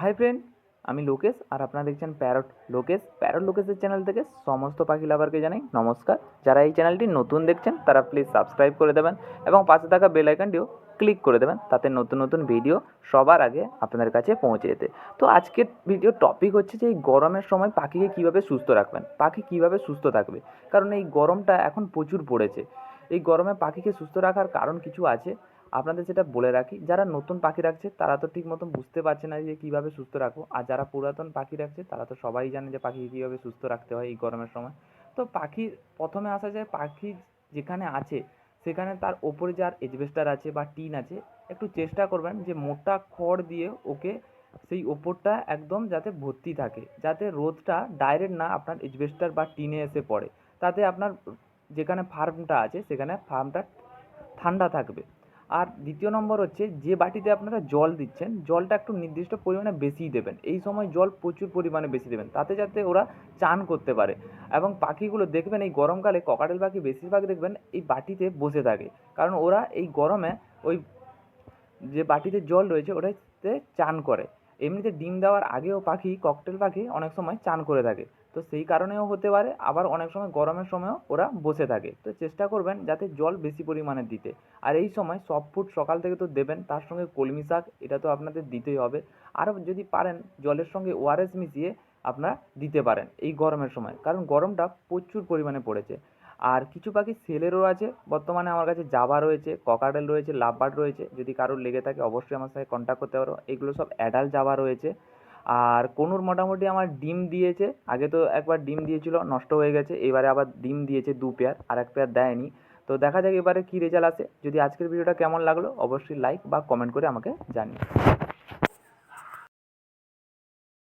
Hi friend, আমি লোকেশ আর আপনারা দেখছেন প্যারট লোকেশ। প্যারট লোকেশের চ্যানেল থেকে সমস্ত পাখি লাভারকে জানাই নমস্কার। যারা এই চ্যানেলটি নতুন দেখছেন, তারা প্লিজ সাবস্ক্রাইব করে দেবেন এবং পাশে থাকা বেল আইকনটিও ক্লিক করে দেবেন, তাতে নতুন নতুন ভিডিও সবার আগে আপনাদের কাছে পৌঁছে যেতে। তো আজকের ভিডিও টপিক হচ্ছে যে এই গরমের সময় পাখিকে কীভাবে সুস্থ রাখবেন, পাখি কীভাবে সুস্থ থাকবে? কারণ এই গরমটা এখন প্রচুর পড়েছে। এই গরমে পাখিকে সুস্থ রাখার কারণ কিছু আছে। আপনাদের যেটা বলে রাখি, যারা নতুন পাখি রাখছে, তারা তো ঠিক মতন বুঝতে পারছে না যে কীভাবে সুস্থ রাখব। আর যারা পুরাতন পাখি রাখছে, তারা তো সবাই জানে যে পাখিকে কীভাবে সুস্থ রাখতে হয় এই গরমের সময়। তো পাখি, প্রথমে আসা যায় পাখি যেখানে আছে, সেখানে তার ওপরে যার এজবেস্টার আছে বা টিন আছে, একটু চেষ্টা করবেন যে মোটা খড় দিয়ে ওকে সেই ওপরটা একদম যাতে ভর্তি থাকে, যাতে রোদটা ডাইরেক্ট না আপনার এজবেস্টার বা টিনে এসে পড়ে। তাতে আপনার যেখানে ফার্মটা আছে, সেখানে ফার্মটা ঠান্ডা থাকবে। আর দ্বিতীয় নম্বর হচ্ছে যে বাটিতে আপনারা জল দিচ্ছেন, জলটা একটু নির্দিষ্ট পরিমাণে বেশিই দেবেন। এই সময় জল প্রচুর পরিমাণে বেশি দেবেন, তাতে যাতে ওরা চান করতে পারে। এবং পাখিগুলো দেখবেন এই গরমকালে ককাটেল পাখি বেশিরভাগ দেখবেন এই বাটিতে বসে থাকে। কারণ ওরা এই গরমে ওই যে বাটিতে জল রয়েছে ওটাতে চান করে। এমনিতে ডিম দেওয়ার আগেও পাখি ককটেল পাখি অনেক সময় চান করে থাকে। তো সেই কারণেও হতে পারে, আবার অনেক সময় গরমের সময়ও ওরা বসে থাকে। তো চেষ্টা করবেন যাতে জল বেশি পরিমাণে দিতে। আর এই সময় সব ফুড সকাল থেকে তো দেবেন, তার সঙ্গে কলমি শাক, এটা তো আপনাদের দিতেই হবে। আরও যদি পারেন, জলের সঙ্গে ওআরএস মিশিয়ে আপনারা দিতে পারেন এই গরমের সময়। কারণ গরমটা প্রচুর পরিমাণে পড়েছে। আর কিছু পাখি সেলেরও আছে। বর্তমানে আমার কাছে জাভা রয়েছে ককাটেল রয়েছে লাভবার্ড রয়েছে। যদি কারোর লেগে থাকে অবশ্যই আমার সাথে কন্ট্যাক্ট করতে পারো। এগুলো সব অ্যাডাল্ট জাভা রয়েছে। আর কোনুর মোটামুটি আমার ডিম দিয়েছে। আগে তো একবার ডিম দিয়েছিল, নষ্ট হয়ে গেছে। এবারে আবার ডিম দিয়েছে দু পেয়ার আর এক পেয়ার দেয়নি। তো দেখা যাক এবারে কী রেজাল্ট আসে। যদি আজকের ভিডিওটা কেমন লাগল, অবশ্যই লাইক বা কমেন্ট করে আমাকে জানিও।